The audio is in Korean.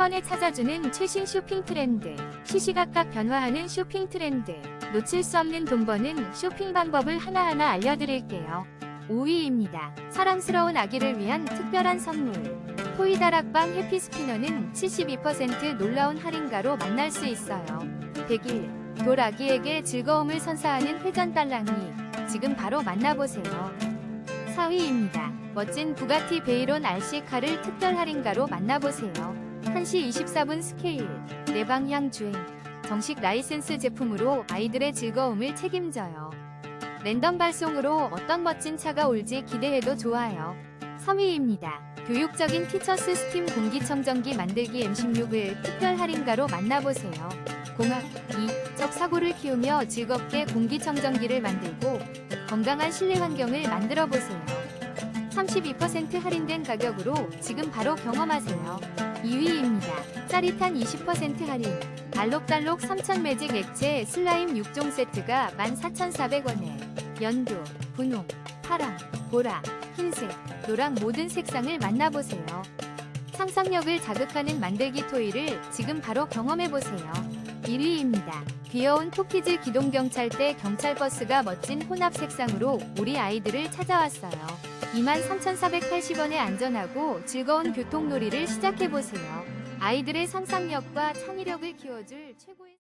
번에 찾아주는 최신 쇼핑 트렌드, 시시각각 변화하는 쇼핑 트렌드, 놓칠 수 없는 돈 버는 쇼핑 방법을 하나하나 알려드릴게요. 5위입니다. 사랑스러운 아기를 위한 특별한 선물. 토이 다락방 해피스피너는 72% 놀라운 할인가로 만날 수 있어요. 100일, 돌 아기에게 즐거움을 선사하는 회전 딸랑이. 지금 바로 만나보세요. 4위입니다. 멋진 부가티 베이론 RC카를 특별 할인가로 만나보세요. 1시 24분 스케일, 내방향 주행, 정식 라이센스 제품으로 아이들의 즐거움을 책임져요. 랜덤 발송으로 어떤 멋진 차가 올지 기대해도 좋아요. 3위입니다. 교육적인 티처스 스팀 공기청정기 만들기 M16을 특별 할인가로 만나보세요. 공학, 이 적 사고를 키우며 즐겁게 공기청정기를 만들고 건강한 실내 환경을 만들어 보세요. 32% 할인된 가격으로 지금 바로 경험하세요. 2위입니다. 짜릿한 20% 할인. 알록달록 3000 매직 액체 슬라임 6종 세트가 14,400원에 연두, 분홍, 파랑, 보라, 흰색, 노랑 모든 색상을 만나보세요. 상상력을 자극하는 만들기 토이를 지금 바로 경험해보세요. 1위입니다. 귀여운 토끼즈 기동경찰대 경찰버스가 멋진 혼합 색상으로 우리 아이들을 찾아왔어요. 23,480원에 안전하고 즐거운 교통놀이를 시작해보세요. 아이들의 상상력과 창의력을 키워줄 최고의